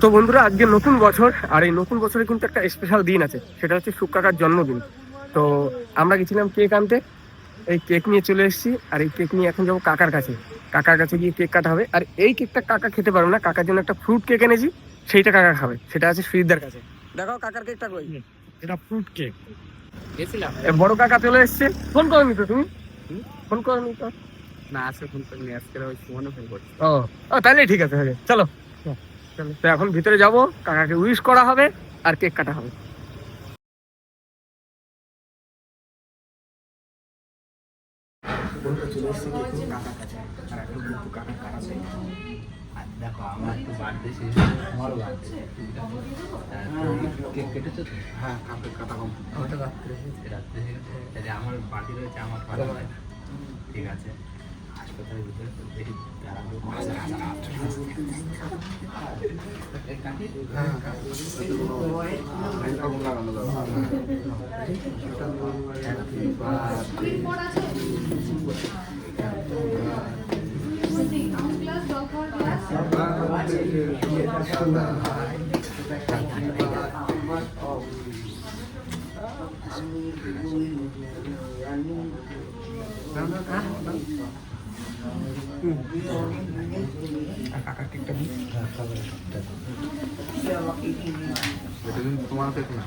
তো বন্ধুরা আজকে নতুন বছর আর এই নতুন বছরে কিন্তু একটা স্পেশাল দিন আছে। সেটা হচ্ছে কাকার জন্মদিন। তো আমরা গেছিলাম কেক আনতে। এই কেক নিয়ে চলে এসেছি আর এই কেক নিয়ে এখন যাব কাকার কাছে। কাকার কাছে গিয়ে কেক কাটা হবে। আর এই কেকটা কাকা খেতে পারবে না। কাকার জন্য একটা ফ্রুট কেক এনেছি সেইটা কাকা খাবে। সেটা আছে সুইদার কাছে। দেখো কাকার কেকটা কই। এটা ফ্রুট কেক গেছিলাম। বড় কাকা চলে এসছে। ফোন করনি তো তুমি? ফোন করনি তো? না আজকে ফোন করিনি। আজকে ওই সুমনে ফোন করছি। ও ও তাহলে ঠিক আছে চলো। চলো। তো এখন ভিতরে যাব কাকাকে উইশ করা হবে আর কেক কাটা হবে দেখো আমার তো বার্থডে শেষ আমারও বার্থডে কেক কেটেছো? তো হ্যাঁ কাকা কাটা কম আমারটা রাত্রে রাত্রে আমার পার্টি রয়েছে আমার ঠিক আছে। হাসপাতালের ভিতরে তোমার কেক না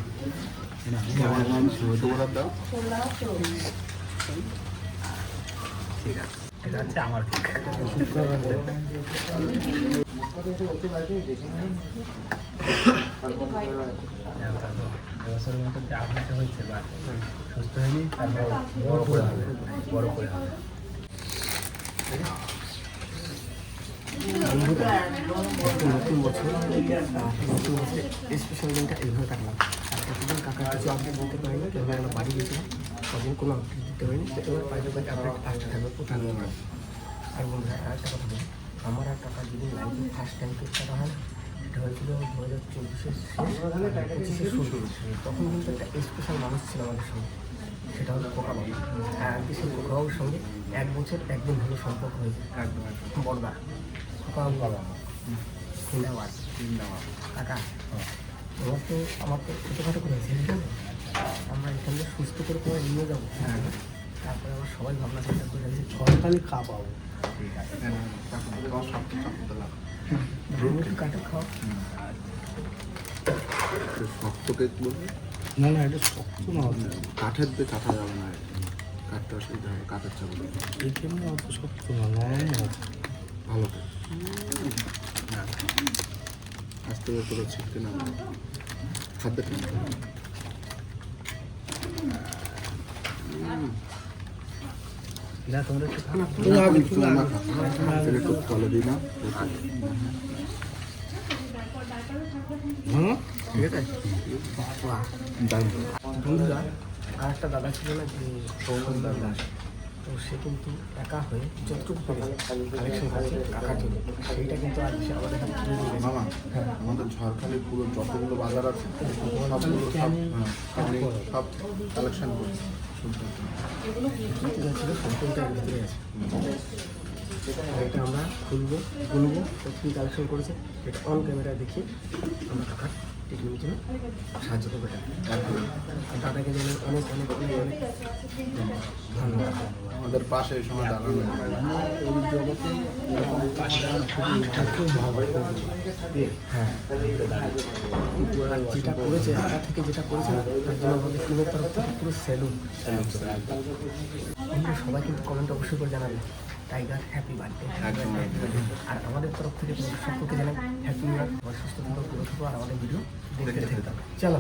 তোমার দাও এটা হচ্ছে আমার কেক মতো যা হয়েছে হয়েছে বা সুস্থ হয়নি বড় করে হবে বড় করে হবে নতুন বছর নতুন বছরে স্পেশাল দিনটা এইভাবে কাটলাম। আর এতদিন কাকার কিছু আপডেট দিতে পারিনি এবার আমরা বাড়ি গেছিলাম তখন কোনো আপডেট দিতে পারিনি তো এবার বাইরে আপডেট আসতে থাকবে প্রধান আর বন্ধুরা আর একটা কথা বলি আমার আর কাকার যেদিন লাইফে ফার্স্ট টাইম কেক কাটা হয় এটা হয়েছিল দু হাজার চব্বিশের পঁচিশের শুরু। তখন কিন্তু একটা স্পেশাল মানুষ ছিল আমাদের সঙ্গে। সেটা হলো বাবু আর সেই বাবুর সঙ্গে এক বছর একদিন হলো সম্পর্ক হয়েছে একদম একদম। বাবু বাবা জিন্দাবাদ জিন্দাবাদ কাকা তোমার তো আমার তো ছোটোখাটো করে তো? আমরা এখান থেকে সুস্থ করে তোমায় নিয়ে যাব। তারপরে আবার সবাই ভাবনা চিন্তা করে যে সরকারি খাওয়াবো ঠিক আছে। তোমার সব কিছু কাটে খাও। শক্ত কেক বলবে? না না এটা শক্ত না কাঠের দিয়ে কাটা যাবে না কাঠটা অসুবিধা হবে কাঠের চাপা এই কেমন অত শক্ত না নরম ভালো আস্তে করে ছিটকে না খাদ্য না তোমরা একটু খাও। না একটু ফলে দিই না। হ্যাঁ ঠিক আছে আর একটা দাদা ছিল না যে সৌমন দাদা তো সে কিন্তু একা হয়ে যতটুকু পেরে কালেকশন করেছে কাকার জন্য সেইটা কিন্তু আজ সে আমাদের কাছে তুলে দিয়ে গেছে। মামা আমাদের ঝড়খালি পুরো যতগুলো বাজার আছে সবগুলো সব হ্যাঁ, আপনি সব কালেকশন করুন কিন্তু যা ছিল সম্পূর্ণটা ভিতরে আছে। এটা আমরা খুলবো খুলবো তো কী কালেকশন করেছে এটা অন ক্যামেরা দেখি আমরা কাকার ট্রিটমেন্টের জন্য সাহায্য করব দাদাকে যেন অনেক অনেক অনেক অনেক ধন্যবাদ আমাদের পাশে এই সময় দাঁড়ানো এই জগতে হ্যাঁ যেটা করেছে আগে থেকে যেটা করেছে তার জন্য আমাদের টিমের তরফ থেকে পুরো স্যালুট সবাই কিন্তু কমেন্ট অবশ্যই করে জানাবে। টাইগার হ্যাপি বার্থডে আর তরফ থেকে তোমাদের সকলকে জানাই হ্যাপি নিউ ইয়ার সুস্থ থাকো আর আমাদের ভিডিও দেখতে থাকো চলো।